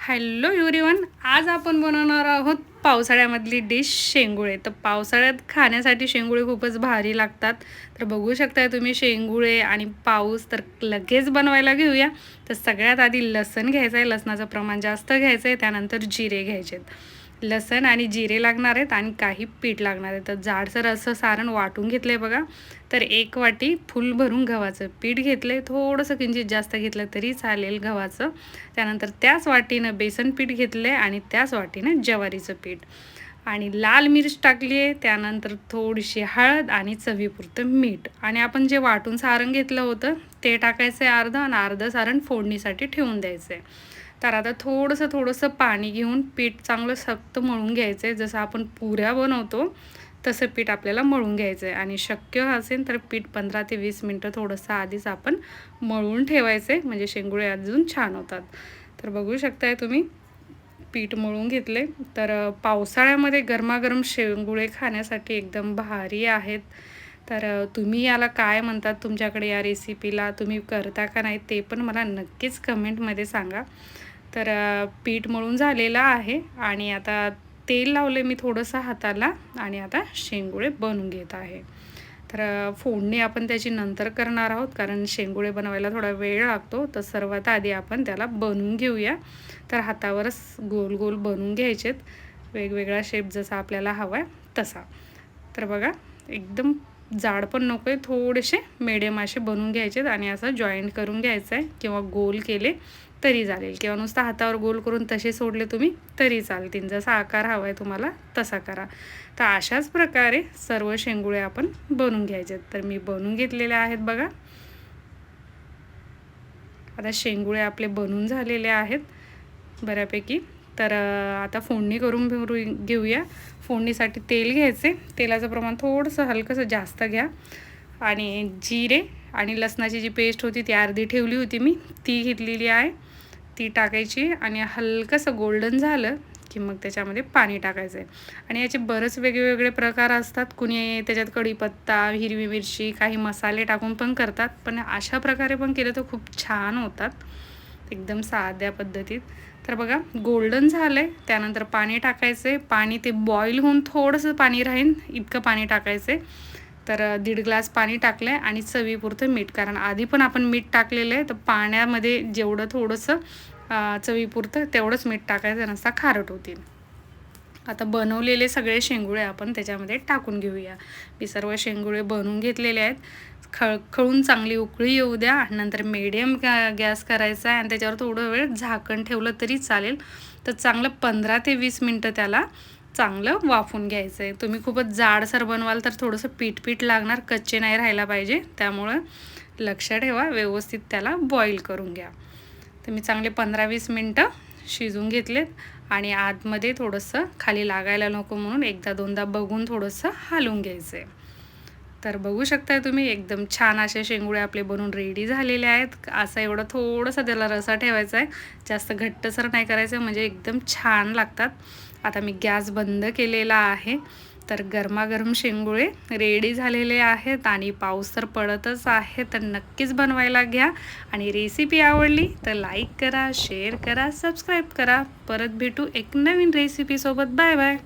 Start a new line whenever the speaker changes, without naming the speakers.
Hello everyone आज आपण बनवणार आहोत पावसाळ्यामधली डिश शेंगुळे. तर पावसाळ्यात खाण्यासाठी शेंगुळे खूपच भारी लागतात. तर बघू शकताय तुम्ही शेंगुळे आणि पाऊस तर लगेच बनवायला घेऊया. तर सगळ्यात आधी लसण घ्यायचं आहे लसणाचं प्रमाण जास्त घ्यायचं आहे त्यानंतर जिरे घ्यायचे आहेत लसण आणि जिरे लागणार आहेत आणि काही पीठ लागणार आहे. तर जाडसर असं सारण वाटून घेतलं आहे बघा. तर एक वाटी फुल भरून गव्हाचं पीठ घेतलं आहे थोडंसं किंचित जास्त घेतलं तरी चालेल गव्हाचं. त्यानंतर त्याच वाटीनं बेसन पीठ घेतलं आहे आणि त्याच वाटीनं ज्वारीचं पीठ. आणि लाल मिर्च टाकली आहे. त्यानंतर थोडीशी हळद आणि चवीपुरतं मीठ. आणि आपण जे वाटून सारण घेतलं होतं ते टाकायचं आहे अर्धं आणि अर्धं सारण फोडणीसाठी ठेवून द्यायचं आहे तर आता थोडंसं थोडंसं पाणी घेऊन पीठ चांगलं सक्त मळून घ्यायचं आहे जसं आपण पुऱ्या बनवतो तसं पीठ आपल्याला मळून घ्यायचं आहे आणि शक्य असेल तर पीठ पंधरा ते वीस मिनटं थोडंसं आधीच आपण मळून ठेवायचं आहे म्हणजे शेंगुळे अजून छान होतात. तर बघू शकताय तुम्ही पीठ मळून घेतले तर पावसाळ्यामध्ये गरमागरम शेंगुळे खाण्यासाठी एकदम भारी आहेत. तर तुम्ही याला काय म्हणतात तुमच्याकडे या रेसिपीला तुम्ही करता का नाही ते पण मला नक्कीच कमेंटमध्ये सांगा. तर पीठ मळून झालेलं आहे आणि आता तेल लावले मी थोडंसं हाताला आणि आता शेंगुळे बनवून घेत आहे. तर फोडणी आपण त्याची नंतर करणार आहोत कारण शेंगुळे बनवायला थोडा वेळ लागतो. तर सर्वात आधी आपण त्याला बनवून घेऊया. तर हातावरच गोल गोल बनवून घ्यायचेत. वेगवेगळा शेप जसा आपल्याला हवा आहे तसा. तर बघा एकदम जाड पण नको आहे थोडेसे मिडियम असे बनवून घ्यायचेत आणि असं जॉईंट करून घ्यायचं आहे किंवा गोल केले तरी चालेल. किंवा नुसतं हातावर गोल करून तसे सोडले तुम्ही तरी चालतील. जसा आकार हवा आहे तुम्हाला तसा करा. तर अशाच प्रकारे सर्व शेंगुळे आपण बनवून घ्यायचे तर मी बनवून घेतलेले आहेत बघा. आता शेंगुळे आपले बनून झालेले आहेत बऱ्यापैकी. तर आता फोडणी करून घेऊया. फोडणीसाठी तेल घ्यायचे. तेलाचं प्रमाण थोडंसं हलकंसं जास्त घ्या. आणि जिरे आणि लसणाची जी पेस्ट होती ती अर्धी ठेवली होती मी. ती घेतलेली आहे. ती टाकायची आणि हलकंसं गोल्डन झालं की मग त्याच्यामध्ये पाणी टाकायचं आहे आणि याचे बरेच वेगवेगळे प्रकार असतात. कुणी त्याच्यात कढीपत्ता हिरवी मिरची काही मसाले टाकून पण करतात. पण अशा प्रकारे पण केलं तर खूप छान होतात. एकदम साध्या पद्धतीत. तर बघा गोल्डन झालं आहे त्यानंतर पाणी टाकायचं आहे पाणी ते बॉईल होऊन थोडंसं पाणी राहीन. इतकं पाणी टाकायचं आहे तर दीड ग्लास पाणी टाकलं आहे आणि चवीपुरतं मीठ. कारण आधी पण आपण मीठ टाकलेलं आहे तर पाण्यामध्ये जेवढं थोडंसं चवीपुरतं तेवढंच मीठ टाकायचं नसता खारट होतील. आता बनवलेले सगळे शेंगुळे आपण त्याच्यामध्ये टाकून घेऊया. मी सर्व शेंगुळे बनवून घेतलेले आहेत. खळखळून चांगली उकळी येऊ द्या नंतर मीडियम गॅस करायचा आहे आणि त्याच्यावर थोडं वेळ झाकण ठेवलं तरी चालेल. तर चांगलं पंधरा ते वीस मिनटं त्याला चांगलं वाफून घ्यायचं आहे तुम्ही खूपच जाडसर बनवाल तर थोडंसं पीठ पीठ लागणार कच्चे नाही राहायला पाहिजे. त्यामुळं लक्ष ठेवा व्यवस्थित त्याला बॉईल करून घ्या. तर मी चांगले पंधरा वीस मिनटं शिजून घेतलेत आणि आतमध्ये थोडंसं खाली लागायला नको म्हणून एकदा दोनदा बघून थोडंसं हालून घ्यायचं आहे तर बघू शकताय तुम्ही एकदम छान असे शेंगुळे आपले बनवून रेडी झालेले आहेत. असं एवढं थोडंसं त्याला रसा ठेवायचा आहे जास्त घट्टसर नाही करायचं म्हणजे एकदम छान लागतात. आता मी गॅस बंद केलेला आहे. तर गरमागरम शेंगुळे रेडी झालेले आहेत आणि पाऊस तर पडतच आहे तर नक्कीच बनवायला घ्या. आणि रेसिपी आवडली तर लाईक करा शेअर करा सबस्क्राईब करा. परत भेटू एक नवीन रेसिपीसोबत बाय बाय